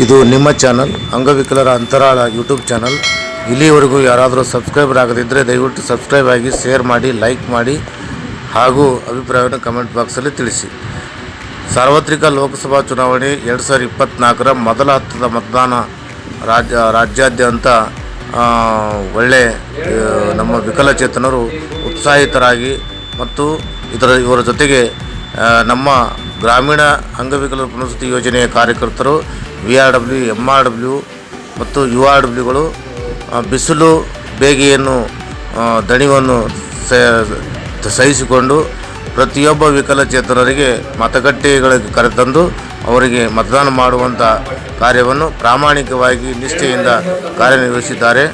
ಇದು ನಿಮ್ಮ ಚಾನಲ್ ಅಂಗವಿಕಲರ ಅಂತರಾಳ ಯೂಟ್ಯೂಬ್ ಚಾನಲ್ ಇಲ್ಲಿವರೆಗೂ ಯಾರಾದರೂ ಸಬ್ಸ್ಕ್ರೈಬರ್ ಆಗದಿದ್ದರೆ ದಯವಿಟ್ಟು ಸಬ್ಸ್ಕ್ರೈಬ್ ಆಗಿ ಶೇರ್ ಮಾಡಿ ಲೈಕ್ ಮಾಡಿ, ಹಾಗೂ ಅಭಿಪ್ರಾಯವನ್ನು ಕಮೆಂಟ್ ಬಾಕ್ಸಲ್ಲಿ ತಿಳಿಸಿ. ಸಾರ್ವತ್ರಿಕ ಲೋಕಸಭಾ ಚುನಾವಣೆ ಎರಡು ಸಾವಿರದ ಇಪ್ಪತ್ತ್ನಾಲ್ಕರ ಮೊದಲ ಹತ್ತದ ಮತದಾನ ರಾಜ್ಯ, ರಾಜ್ಯಾದ್ಯಂತ ಒಳ್ಳೆ ನಮ್ಮ ವಿಕಲಚೇತನರು ಉತ್ಸಾಹಿತರಾಗಿ ಮತ್ತು ಇದರ, ಇವರ ಜೊತೆಗೆ ನಮ್ಮ ಗ್ರಾಮೀಣ ಅಂಗವಿಕಲರ ಪುನರ್ವಸತಿ ಯೋಜನೆಯ ಕಾರ್ಯಕರ್ತರು V R W, M R W ಮತ್ತು ಯು ಆರ್ ಡಬ್ಲ್ಯೂಗಳು ಬಿಸಿಲು ಬೇಗೆಯನ್ನು ದಣಿವನ್ನು ಸಹಿಸಿಕೊಂಡು ಪ್ರತಿಯೊಬ್ಬ ವಿಕಲಚೇತನರಿಗೆ ಮತಗಟ್ಟೆಗಳಿಗೆ ಕರೆತಂದು ಅವರಿಗೆ ಮತದಾನ ಮಾಡುವಂಥ ಕಾರ್ಯವನ್ನು ಪ್ರಾಮಾಣಿಕವಾಗಿ ನಿಷ್ಠೆಯಿಂದ ಕಾರ್ಯನಿರ್ವಹಿಸಿದ್ದಾರೆ.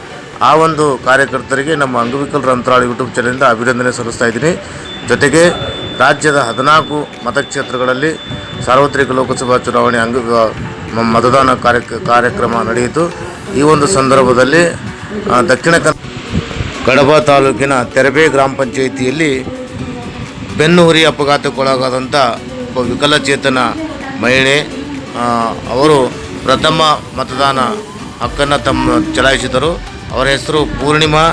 ಆ ಒಂದು ಕಾರ್ಯಕರ್ತರಿಗೆ ನಮ್ಮ ಅಂಗವಿಕಲರ ಅಂತರಾಳ ಯೂಟ್ಯೂಬ್ ಚಾನಲಿಂದ ಅಭಿನಂದನೆ ಸಲ್ಲಿಸ್ತಾ ಇದ್ದೀನಿ. ಜೊತೆಗೆ ರಾಜ್ಯದ ಹದಿನಾಲ್ಕು ಮತಕ್ಷೇತ್ರಗಳಲ್ಲಿ ಸಾರ್ವತ್ರಿಕ ಲೋಕಸಭಾ ಚುನಾವಣೆ ಅಂಗ ಮತದಾನ ಕಾರ್ಯ ಕಾರ್ಯಕ್ರಮ ನಡೆಯಿತು. ಈ ಒಂದು ಸಂದರ್ಭದಲ್ಲಿ ದಕ್ಷಿಣ ಕಡಬ ತಾಲೂಕಿನ ತೆರಬೆ ಗ್ರಾಮ ಪಂಚಾಯಿತಿಯಲ್ಲಿ ಬೆನ್ನು ಹುರಿ ಅಪಘಾತಕ್ಕೊಳಗಾದಂಥ ಒಬ್ಬ ವಿಕಲಚೇತನ ಮಹಿಳೆ ಅವರು ಪ್ರಥಮ ಮತದಾನ ಹಕ್ಕನ್ನು ತಮ್ಮ ಚಲಾಯಿಸಿದರು. ಅವರ ಹೆಸರು ಪೂರ್ಣಿಮಾ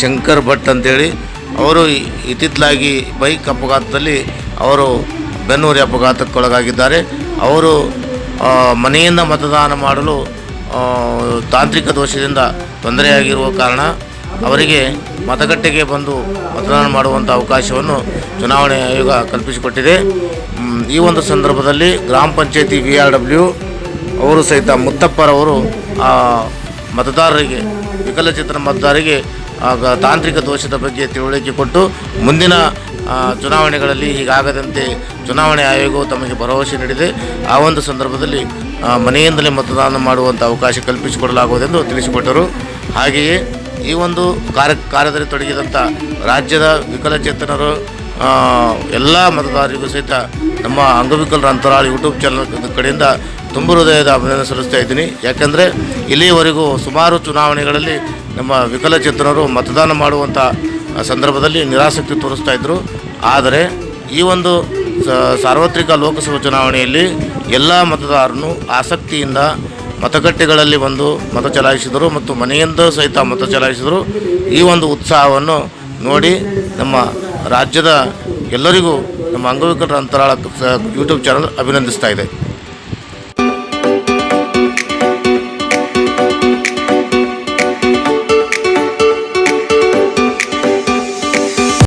ಶಂಕರ್ ಭಟ್ ಅಂತೇಳಿ. ಅವರು ಇತ್ತಿತ್ತಲಾಗಿ ಬೈಕ್ ಅಪಘಾತದಲ್ಲಿ ಅವರು ಬೆನ್ನೂರಿ ಅಪಘಾತಕ್ಕೊಳಗಾಗಿದ್ದಾರೆ. ಅವರು ಮನೆಯಿಂದ ಮತದಾನ ಮಾಡಲು ತಾಂತ್ರಿಕ ದೋಷದಿಂದ ತೊಂದರೆಯಾಗಿರುವ ಕಾರಣ ಅವರಿಗೆ ಮತಗಟ್ಟೆಗೆ ಬಂದು ಮತದಾನ ಮಾಡುವಂಥ ಅವಕಾಶವನ್ನು ಚುನಾವಣೆ ಆಯೋಗ ಕಲ್ಪಿಸಿಕೊಟ್ಟಿದೆ. ಈ ಒಂದು ಸಂದರ್ಭದಲ್ಲಿ ಗ್ರಾಮ ಪಂಚಾಯತಿ ವಿ ಅವರು ಸಹಿತ ಮುತ್ತಪ್ಪರವರು ಮತದಾರರಿಗೆ, ವಿಕಲಚೇತನ ಮತದಾರರಿಗೆ ತಾಂತ್ರಿಕ ದೋಷದ ಬಗ್ಗೆ ತಿಳುವಳಿಕೆ ಕೊಟ್ಟು ಮುಂದಿನ ಚುನಾವಣೆಗಳಲ್ಲಿ ಹೀಗಾಗದಂತೆ ಚುನಾವಣೆ ಆಯೋಗವು ತಮಗೆ ಭರವಸೆ ನೀಡಿದೆ. ಆ ಒಂದು ಸಂದರ್ಭದಲ್ಲಿ ಮನೆಯಿಂದಲೇ ಮತದಾನ ಮಾಡುವಂಥ ಅವಕಾಶ ಕಲ್ಪಿಸಿಕೊಡಲಾಗುವುದೆಂದು ತಿಳಿಸಿಕೊಟ್ಟರು. ಹಾಗೆಯೇ ಈ ಒಂದು ಕಾರ್ಯ, ಕಾರ್ಯದಲ್ಲಿ ತೊಡಗಿದಂಥ ರಾಜ್ಯದ ವಿಕಲಚೇತನರು ಎಲ್ಲ ಮತದಾರರಿಗೂ ಸಹಿತ ನಮ್ಮ ಅಂಗವಿಕಲರ ಅಂತರಾಳ ಯೂಟ್ಯೂಬ್ ಚಾನಲ್ ಕಡೆಯಿಂದ ತುಂಬ ಹೃದಯದ ಅಭಿನಂದನೆ ಸಲ್ಲಿಸ್ತಾ ಇದ್ದೀನಿ. ಯಾಕೆಂದರೆ ಇಲ್ಲಿಯವರೆಗೂ ಸುಮಾರು ಚುನಾವಣೆಗಳಲ್ಲಿ ನಮ್ಮ ವಿಕಲಚೇತನರು ಮತದಾನ ಮಾಡುವಂಥ ಸಂದರ್ಭದಲ್ಲಿ ನಿರಾಸಕ್ತಿ ತೋರಿಸ್ತಾ ಇದ್ದರು ಆದರೆ ಈ ಒಂದು ಸಾರ್ವತ್ರಿಕ ಲೋಕಸಭಾ ಚುನಾವಣೆಯಲ್ಲಿ ಎಲ್ಲ ಮತದಾರರು ಆಸಕ್ತಿಯಿಂದ ಮತಗಟ್ಟೆಗಳಲ್ಲಿ ಬಂದು ಮತ ಚಲಾಯಿಸಿದರು ಮತ್ತು ಮನೆಯಿಂದ ಸಹಿತ ಮತ ಚಲಾಯಿಸಿದರು. ಈ ಒಂದು ಉತ್ಸಾಹವನ್ನು ನೋಡಿ ನಮ್ಮ ರಾಜ್ಯದ ಎಲ್ಲರಿಗೂ ನಮ್ಮ ಅಂಗವಿಕಲರ ಅಂತರಾಳ ಯೂಟ್ಯೂಬ್ ಚಾನಲ್ ಅಭಿನಂದಿಸ್ತಾ ಇದೆ.